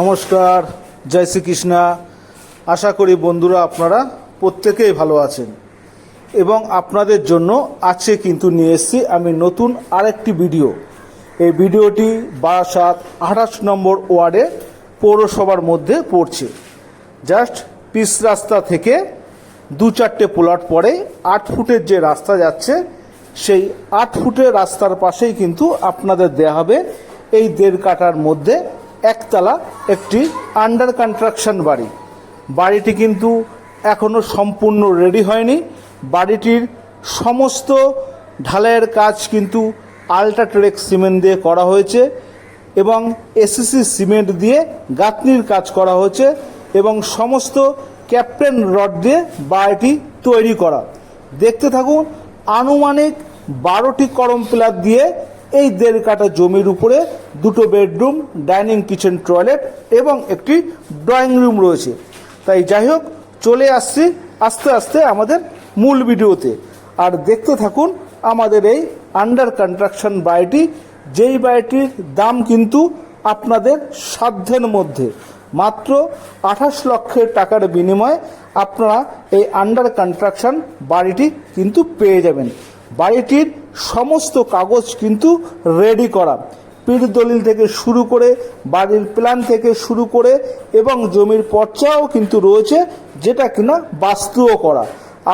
নমস্কার, জয় শ্রীকৃষ্ণা। আশা করি বন্ধুরা আপনারা প্রত্যেকেই ভালো আছেন। এবং আপনাদের জন্য আজকে কিন্তু নিয়ে এসেছি আমি নতুন আরেকটি ভিডিও। এই ভিডিওটি বারাসাত আঠাশ নম্বর ওয়ার্ডে পৌরসভার মধ্যে পড়ছে। জাস্ট পিস রাস্তা থেকে দু চারটে প্লট পরে আট ফুটের যে রাস্তা যাচ্ছে, সেই আট ফুটের রাস্তার পাশেই কিন্তু আপনাদের দেয়া হবে এই দেড় কাটার মধ্যে একতলা একটি আন্ডার কনস্ট্রাকশন বাড়ি। বাড়িটি কিন্তু এখনও সম্পূর্ণ রেডি হয়নি। বাড়িটির সমস্ত ঢালাইয়ের কাজ কিন্তু আল্ট্রাট্রেক সিমেন্ট দিয়ে করা হয়েছে এবং এসিসি সিমেন্ট দিয়ে গাঁথনির কাজ করা হয়েছে এবং সমস্ত ক্যাপ্টেন রড দিয়ে বাড়িটি তৈরি করা। দেখতে থাকুন, আনুমানিক বারোটি করম পিলার দিয়ে এই দেড় কাটা জমির উপরে দুটো বেডরুম, ডাইনিং কিচেন টয়লেট এবং একটি ড্রয়িং রুম রয়েছে। তাই যাই হোক, চলে আসছি আস্তে আস্তে আমাদের মূল ভিডিওতে। আর দেখতে থাকুন আমাদের এই আন্ডার কনস্ট্রাকশন বাড়িটি। যেই বাড়িটির দাম কিন্তু আপনাদের সাধ্যের মধ্যে। মাত্র আঠাশ লক্ষের টাকার বিনিময়ে আপনারা এই আন্ডার কনস্ট্রাকশন বাড়িটি কিন্তু পেয়ে যাবেন। বাড়িটির সমস্ত কাগজ কিন্তু রেডি করা। পিঠ দলিল থেকে শুরু করে, বাড়ির প্ল্যান থেকে শুরু করে এবং জমির পর্চাও কিন্তু রয়েছে, যেটা কিনা বাস্তুও করা।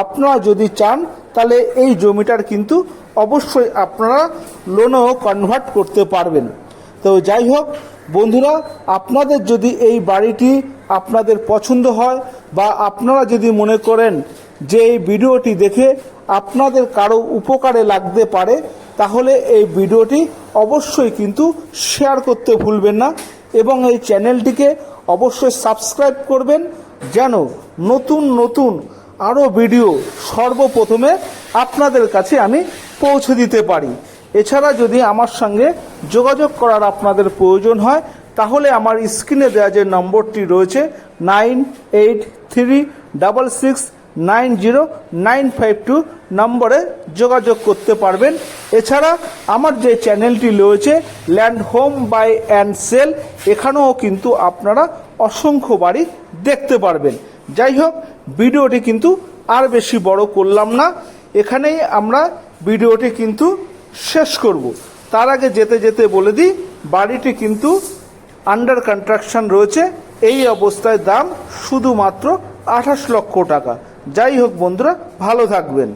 আপনারা যদি চান, তাহলে এই জমিটার কিন্তু অবশ্যই আপনারা লোনও কনভার্ট করতে পারবেন। তো যাই হোক, বন্ধুরা, আপনাদের যদি এই বাড়িটি আপনাদের পছন্দ হয় বা আপনারা যদি মনে করেন যে এই ভিডিওটি দেখে আপনাদের কারও উপকারে লাগতে পারে, তাহলে এই ভিডিওটি অবশ্যই কিন্তু শেয়ার করতে ভুলবেন না এবং এই চ্যানেলটিকে অবশ্যই সাবস্ক্রাইব করবেন যেন নতুন নতুন আরও ভিডিও সর্বপ্রথমে আপনাদের কাছে আমি পৌঁছে দিতে পারি। এছাড়া যদি আমার সঙ্গে যোগাযোগ করার আপনাদের প্রয়োজন হয়, তাহলে আমার স্ক্রিনে দেওয়া যে নম্বরটি রয়েছে, nine eight three double six nine zero nine five two নম্বরে যোগাযোগ করতে পারবেন। এছাড়া আমার যে চ্যানেলটি রয়েছে, land home buy and sell, এখানেও কিন্তু আপনারা অসংখ্য বাড়ি দেখতে পারবেন। যাই হোক, ভিডিওটি কিন্তু আর বেশি বড় করলাম না। এখানেই আমরা ভিডিওটি কিন্তু শেষ করব। তার আগে যেতে যেতে বলে দিই, বাড়িটি কিন্তু আন্ডার কনস্ট্রাকশন রয়েছে। এই অবস্থায় দাম শুধুমাত্র আঠাশ লক্ষ টাকা। যাই হোক বন্ধুরা, ভালো থাকবেন।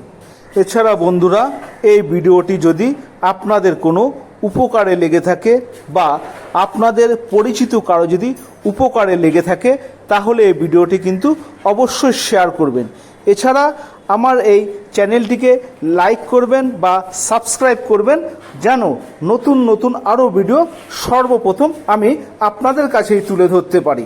এছাড়া বন্ধুরা, এই ভিডিওটি যদি আপনাদের কোনো উপকারে লেগে থাকে বা আপনাদের পরিচিত কারও যদি উপকারে লেগে থাকে, তাহলে এই ভিডিওটি কিন্তু অবশ্যই শেয়ার করবেন। এছাড়া আমার এই চ্যানেলটিকে লাইক করবেন বা সাবস্ক্রাইব করবেন, যেন নতুন নতুন আরও ভিডিও সর্বপ্রথম আমি আপনাদের কাছেই তুলে ধরতে পারি।